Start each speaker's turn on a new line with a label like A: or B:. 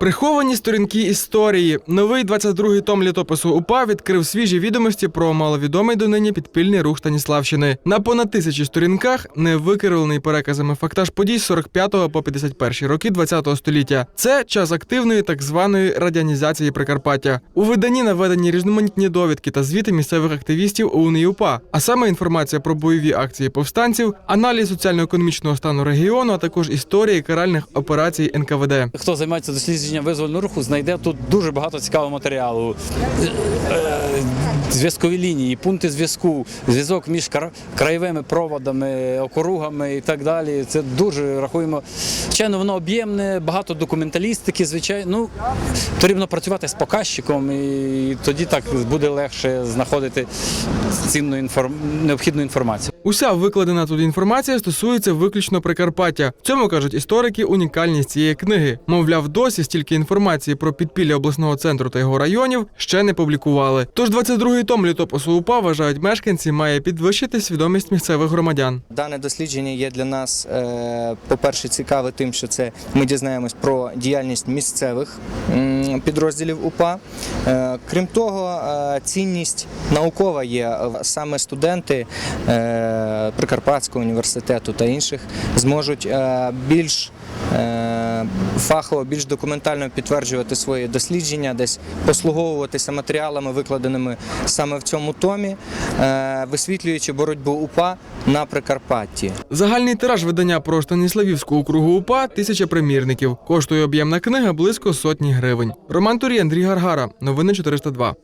A: Приховані сторінки історії. Новий 22-й том літопису УПА відкрив свіжі відомості про маловідомий донині підпільний рух Станіславщини. На понад тисячі сторінках невикривлений переказами фактаж подій з 45 по 51 роки 20 століття. Це час активної так званої радянізації Прикарпаття. У виданні наведені різноманітні довідки та звіти місцевих активістів ОУН УПА, а саме інформація про бойові акції повстанців, аналіз соціально-економічного стану регіону, а також історії каральних операцій НКВД.
B: Хто займається дослідженням визвольного руху, знайде тут дуже багато цікавого матеріалу. Е, Зв'язкові лінії, пункти зв'язку, зв'язок між краєвими проводами, округами і так далі. Це дуже рахуємо. Звичайно, воно об'ємне, багато документалістики, звичайно. Ну, потрібно працювати з показчиком, і тоді так буде легше знаходити цінну інформ... необхідну інформацію.
A: Уся викладена тут інформація стосується виключно Прикарпаття. В цьому кажуть історики унікальність цієї книги. Мовляв, досі стільки інформації про підпілля обласного центру та його районів ще не публікували. Тож 22-й том літопису УПА вважають мешканці, має підвищити свідомість місцевих громадян.
C: Дане дослідження є для нас, е, по-перше, цікаве тим, що це ми дізнаємось про діяльність місцевих підрозділів УПА. Е, Крім того, е, цінність наукова є. Саме студенти е, Прикарпатського університету та інших зможуть більш фахово, більш документально підтверджувати свої дослідження, десь послуговуватися матеріалами, викладеними саме в цьому томі, е, висвітлюючи боротьбу УПА на Прикарпатті.
A: Загальний тираж видання про Станіславівську округу УПА тисяча примірників. Коштує об'ємна книга близько сотні гривень. Роман Турій, Андрій Гаргара. Новини 402.